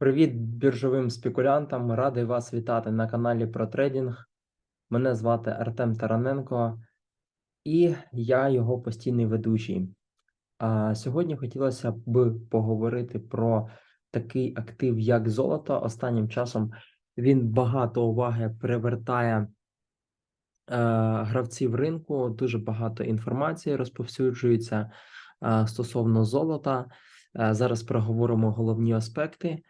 Привіт біржовим спекулянтам. Радий вас вітати на каналі про трейдинг. Мене звати Артем Тараненко, і я його постійний ведучий. А сьогодні хотілося б поговорити про такий актив, як золото. Останнім часом він багато уваги привертає е, гравців ринку. Дуже багато інформації розповсюджується е, стосовно золота. Е, зараз проговоримо головні аспекти.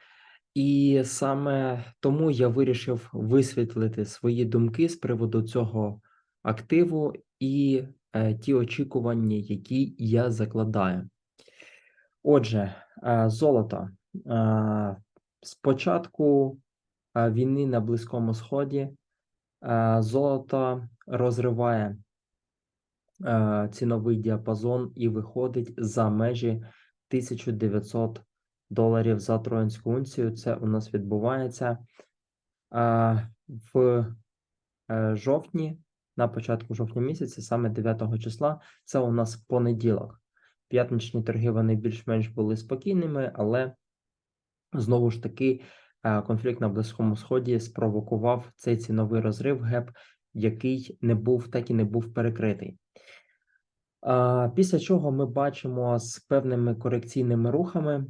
І саме тому я вирішив висвітлити свої думки з приводу цього активу і е, ті очікування, які я закладаю. Отже, е, золото. Е, з початку е, війни на Близькому Сході е, золото розриває е, ціновий діапазон і виходить за межі 1900 доларів за троянську унцію. Це у нас відбувається в е, жовтні, на початку жовтня місяця, саме 9 числа. Це у нас понеділок. П'ятничні торги вони більш-менш були спокійними, але знову ж таки е, конфлікт на Близькому Сході спровокував цей ціновий розрив геп, який не був так і не був перекритий. Після чого ми бачимо з певними корекційними рухами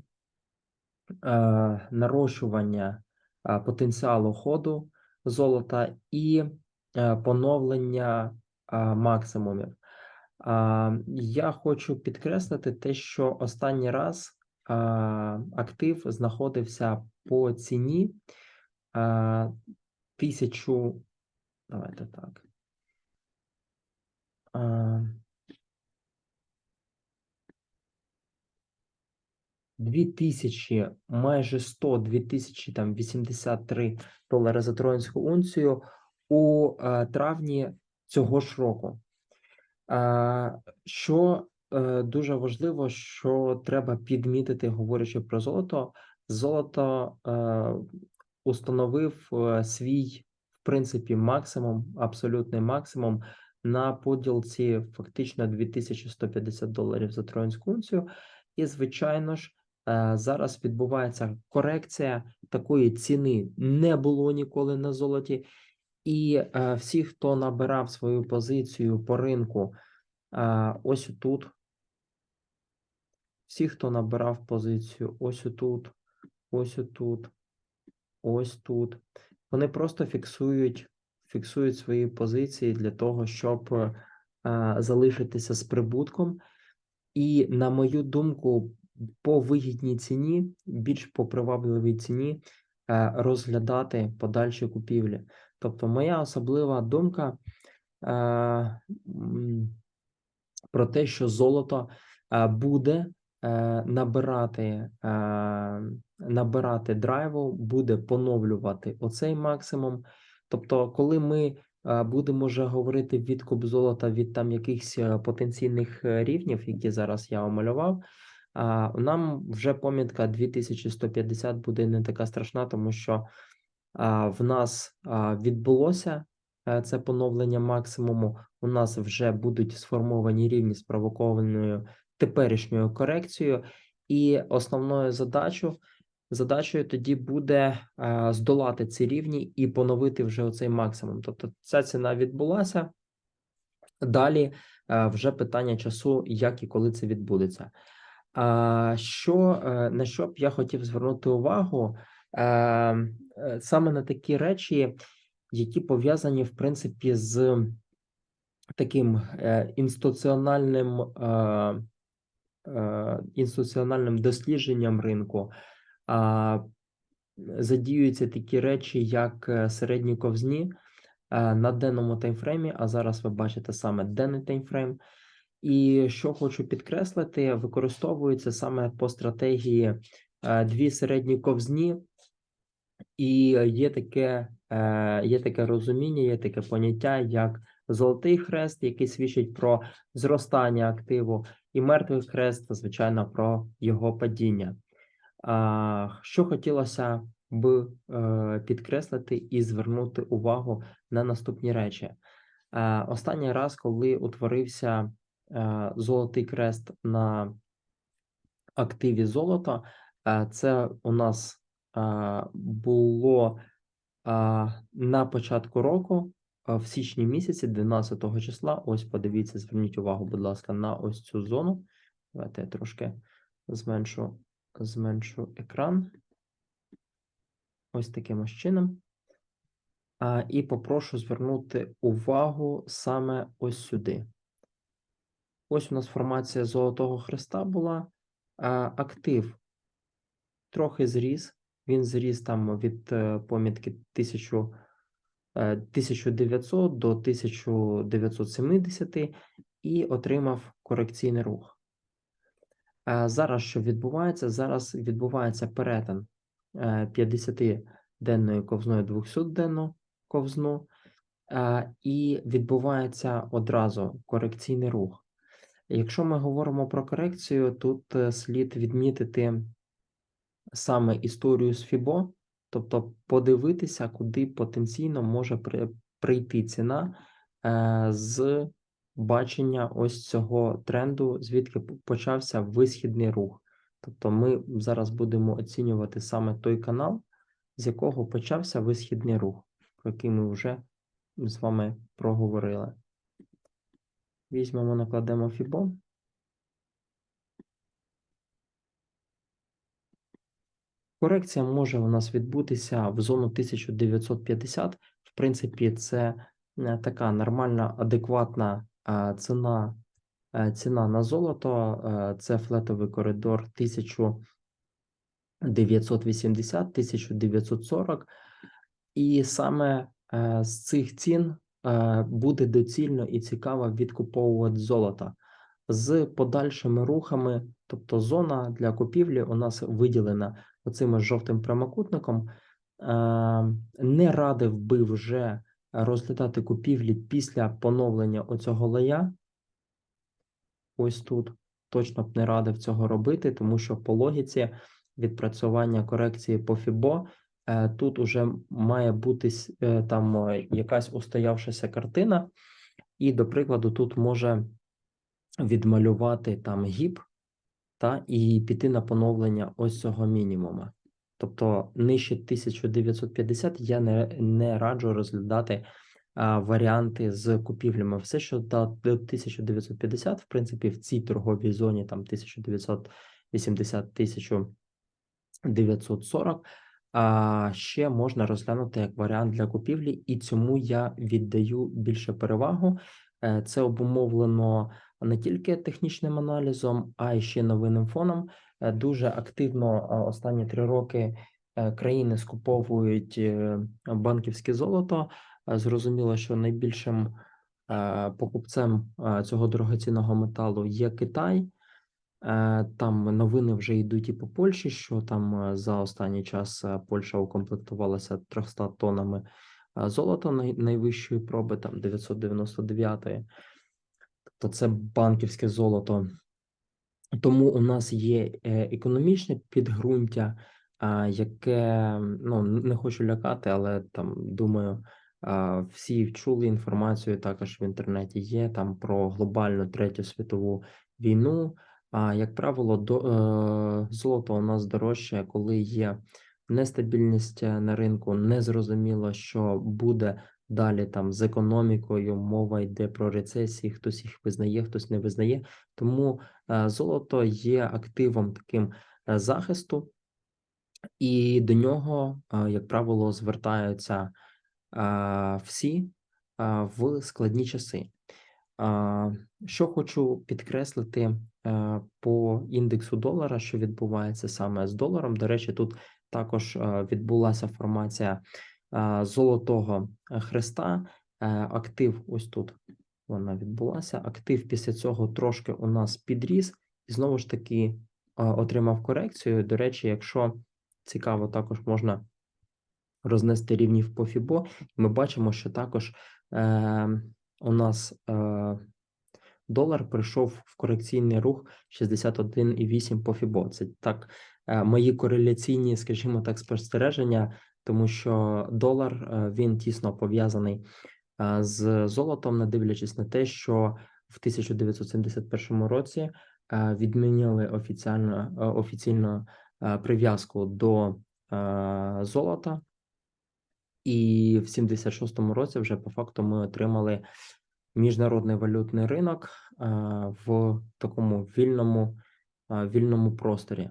нарощування е, потенціалу ходу золота і е, поновлення е, максимумів. Е, я хочу підкреслити те, що останній раз е, актив знаходився по ціні е, тисячу. Давайте так. 2000, майже 100, 2000, там 83 долари за троянську унцію у е, травні цього ж року. Е, що е, дуже важливо, що треба підмітити, говорячи про золото, золото установив свій, в принципі, максимум, абсолютний максимум на поділці фактично 2150 доларів за троянську унцію. І, звичайно ж, зараз відбувається корекція такої ціни. Не було ніколи на золоті, і е, всі, хто набирав свою позицію по ринку, е, ось тут, всі, хто набирав позицію, ось тут, ось тут, ось тут, вони просто фіксують, фіксують свої позиції для того, щоб залишитися з прибутком. І, на мою думку, по вигідній ціні, більш по привабливій ціні е, розглядати подальші купівлі. Тобто, моя особлива думка е, про те, що золото е, буде набирати набирати драйву, буде поновлювати оцей максимум. Тобто, коли ми будемо вже говорити відкуп золота від там якихось потенційних рівнів, які зараз я омалював, нам вже помітка 2150 буде не така страшна, тому що в нас відбулося е, це поновлення максимуму. У нас вже будуть сформовані рівні спровокованою теперішньою корекцією, і основною задачою задачею тоді буде здолати ці рівні і поновити вже оцей максимум. Тобто, ця ціна відбулася. Далі вже питання часу, як і коли це відбудеться. Що е, на що б я хотів звернути увагу е, е, саме на такі речі, які пов'язані в принципі з таким інституціональним інституціональним дослідженням ринку, задіюються такі речі, як середні ковзні на денному таймфреймі. А зараз ви бачите саме денний таймфрейм. І що хочу підкреслити, використовується саме по стратегії е, дві середні ковзні, і є таке е, є таке розуміння, є таке поняття, як золотий хрест, який свідчить про зростання активу, і мертвий хрест, звичайно, про його падіння. Що хотілося б е, підкреслити і звернути увагу на наступні речі. Останній раз, коли утворився золотий крест на активі золота. Е, це у нас було на початку року, в січні місяці, 12 числа. Ось подивіться, зверніть увагу, будь ласка, на ось цю зону. Давайте я трошки зменшу, зменшу екран. Ось таким ось чином. І попрошу звернути увагу саме ось сюди. Ось у нас формація Золотого Хреста була. Актив трохи зріс. Він зріс там від е, помітки 1000, е, 1900 до 1970 і отримав корекційний рух. А зараз що відбувається? Зараз відбувається перетин е, 50-денної ковзної 200-денну ковзну, е, і відбувається одразу корекційний рух. Якщо ми говоримо про корекцію, тут е, слід відмітити саме історію з FIBO, тобто подивитися, куди потенційно може прийти ціна е, з бачення ось цього тренду, звідки почався висхідний рух. Тобто ми зараз будемо оцінювати саме той канал, з якого почався висхідний рух, про який ми вже з вами проговорили. Візьмемо, накладемо FIBO. Корекція може у нас відбутися в зону 1950. В принципі, це е, така нормальна, адекватна е, ціна, е, ціна на золото. Це флетовий коридор 1980-1940. І саме з цих цін буде доцільно і цікаво відкуповувати золото з подальшими рухами, тобто зона для купівлі у нас виділена оцим жовтим прямокутником. Е, Не радив би вже розглядати купівлі після поновлення оцього лея. Ось тут точно б не радив цього робити, тому що по логіці відпрацювання корекції по е, тут уже має бути е, там е, якась устоявшася картина, і, до прикладу, тут може відмалювати там гіп та і піти на поновлення ось цього мінімума. Тобто нижче 1950 я не, не раджу розглядати а, варіанти з купівлями. Все, що до 1950, в принципі, в цій торговій зоні там 1980 1940, а ще можна розглянути як варіант для купівлі, і цьому я віддаю більше перевагу. Е, Це обумовлено не тільки технічним аналізом, а й ще новинним фоном. Е, Дуже активно останні три роки е, країни скуповують банківське золото. Зрозуміло, що найбільшим покупцем цього дорогоцінного металу є Китай. Е, Там новини вже йдуть і по Польщі, що там е, за останній час е, Польща укомплектувалася 300 тоннами е, золота най- найвищої проби, там 999. Тобто це банківське золото. Тому у нас є економічне підґрунтя, яке ну не хочу лякати, але там думаю, всі чули інформацію також в інтернеті. Є там про глобальну третю світову війну. А як правило, до е, золото у нас дорожче, коли є нестабільність е, на ринку, незрозуміло, що буде далі там з економікою. Мова йде про рецесії, хтось їх визнає, хтось не визнає. Тому е, золото є активом таким е, захисту, і до нього, е, як правило, звертаються е, всі е, в складні часи. Що хочу підкреслити е, по індексу долара, що відбувається саме з доларом. До речі, тут також е, відбулася формація е, золотого хреста. Актив ось тут вона відбулася. Актив після цього трошки у нас підріс, і знову ж таки отримав корекцію. До речі, якщо цікаво, також можна рознести рівнів по FIBO. Ми бачимо, що також у нас е, долар прийшов в корекційний рух 61,8 по FIBO. Це так е, мої кореляційні, скажімо так, спостереження, тому що долар е, він тісно пов'язаний е, з золотом, не дивлячись на те, що в 1971 році е, відмінили офіціально е, офіційно е, прив'язку до е, золота. І в 76-му році вже по факту ми отримали міжнародний валютний ринок е, в такому вільному, е, вільному просторі.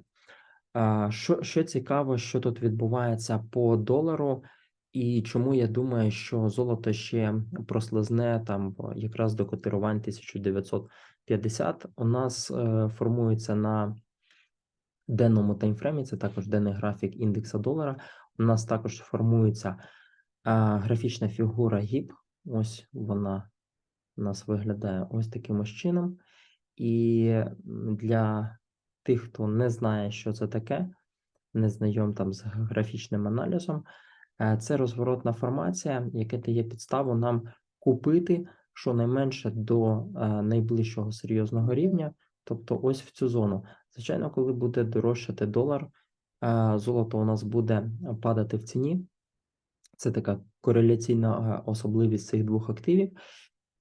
А, Що, що цікаво, що тут відбувається по долару, і чому я думаю, що золото ще прослизне там якраз до котирувань 1950, у нас е, формується на денному таймфреймі, це також денний графік індекса долара. У нас також формується графічна фігура гіп. Ось вона у нас виглядає ось таким ось чином. І для тих, хто не знає, що це таке, не знайом там з графічним аналізом, е, це розворотна формація, яка дає підставу нам купити щонайменше до е, найближчого серйозного рівня, тобто ось в цю зону. Звичайно, коли буде дорожчати долар, е, золото у нас буде падати в ціні. Це така кореляційна е, особливість цих двох активів.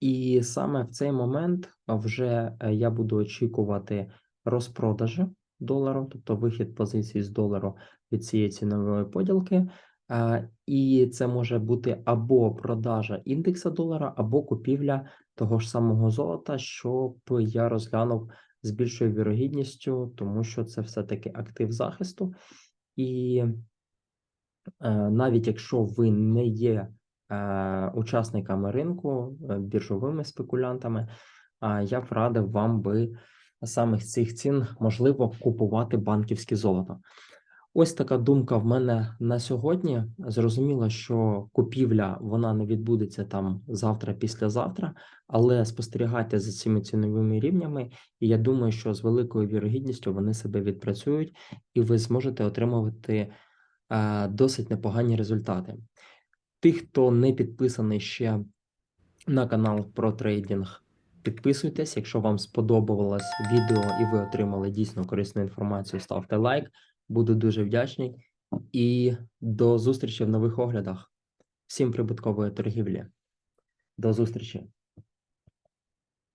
І саме в цей момент вже е, я буду очікувати розпродажі долару, тобто вихід позицій з долару від цієї цінової поділки. Е, І це може бути або продажа індекса долара, або купівля того ж самого золота, щоб я розглянув з більшою вірогідністю, тому що це все-таки актив захисту. І е, навіть якщо ви не є е, учасниками ринку, е, біржовими спекулянтами, я б радив вам би саме з цих цін можливо купувати банківське золото. Ось така думка в мене на сьогодні. Зрозуміло, що купівля вона не відбудеться там завтра, післязавтра, але спостерігайте за цими ціновими рівнями, і я думаю, що з великою вірогідністю вони себе відпрацюють, і ви зможете отримувати е, досить непогані результати. Тих, хто не підписаний ще на канал про трейдинг, підписуйтесь. Якщо вам сподобалось відео і ви отримали дійсно корисну інформацію, ставте лайк. Буду дуже вдячний. І до зустрічі в нових оглядах. Всім прибуткової торгівлі. До зустрічі!